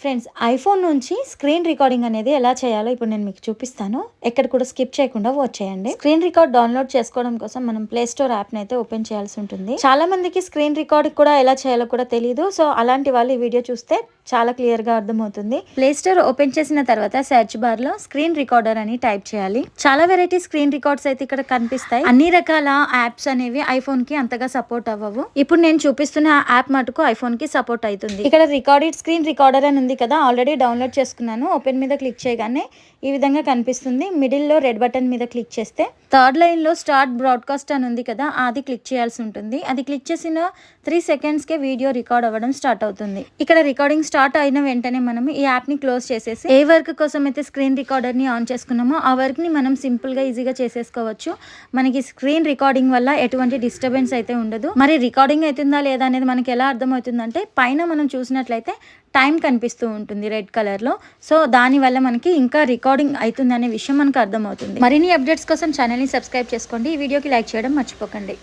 Friends iPhone నుంచి screen recording అనేది ఎలా చేయాలో ఇప్పుడు నేను మీకు చూపిస్తాను. ఎక్కడ కూడా స్కిప్ చేయకుండా వాచ్ చేయండి. స్క్రీన్ రికార్డ్ డౌన్లోడ్ చేసుకోవడం కోసం మనం ప్లే స్టోర్ యాప్ అయితే ఓపెన్ చేయాల్సి ఉంటుంది. చాలా మందికి స్క్రీన్ రికార్డ్ కూడా ఎలా చేయాలో కూడా తెలియదు సో అలాంటి వాళ్ళు ఈ వీడియో చూస్తే చాలా క్లియర్గా అర్థమవుతుంది. ప్లే స్టోర్ ఓపెన్ చేసిన తర్వాత సెర్చ్ బార్లో స్క్రీన్ రికార్డర్ అని టైప్ చేయాలి. చాలా వెరైటీ స్క్రీన్ రికార్డ్స్ అయితే ఇక్కడ కనిపిస్తాయి. అన్ని రకాల యాప్స్ అనేవి ఐఫోన్కి అంతగా సపోర్ట్ అవ్వవు. ఇప్పుడు నేను చూపిస్తున్న యాప్ మటుకు ఐఫోన్కి సపోర్ట్ అవుతుంది. ఇక్కడ రికార్డెడ్ స్క్రీన్ రికార్డర్ అని ఉంది కదా ఆల్రెడీ డౌన్లోడ్ చేసుకున్నాను. ఓపెన్ మీద క్లిక్ చేయగానే ఈ విధంగా కనిపిస్తుంది. మిడిల్లో రెడ్ బటన్ మీద క్లిక్ చేస్తే థర్డ్ లైన్లో స్టార్ట్ బ్రాడ్కాస్ట్ అని ఉంది కదా అది క్లిక్ చేయాల్సి ఉంటుంది. అది క్లిక్ చేసిన త్రీ సెకండ్స్కే వీడియో రికార్డ్ అవ్వడం స్టార్ట్ అవుతుంది. ఇక్కడ రికార్డింగ్ స్టార్ట్ అయిన వెంటనే మనం ఈ యాప్ని క్లోజ్ చేసేసి ఏ వర్క్ కోసం అయితే స్క్రీన్ రికార్డర్ని ఆన్ చేసుకున్నామో ఆ వర్క్ని మనం సింపుల్గా ఈజీగా చేసేసుకోవచ్చు. మనకి స్క్రీన్ రికార్డింగ్ వల్ల ఎటువంటి డిస్టర్బెన్స్ అయితే ఉండదు. మరి రికార్డింగ్ అవుతుందా లేదా అనేది మనకి ఎలా అర్థమవుతుందంటే పైన మనం చూసినట్లయితే టైం కనిపిస్తూ ఉంటుంది రెడ్ కలర్లో సో దానివల్ల మనకి ఇంకా రికార్డింగ్ అవుతుంది అనే విషయం మనకు అర్థమవుతుంది. మరిన్ని అప్డేట్స్ కోసం ఛానల్ని సబ్స్క్రైబ్ చేసుకోండి. ఈ వీడియోకి లైక్ చేయడం మర్చిపోకండి.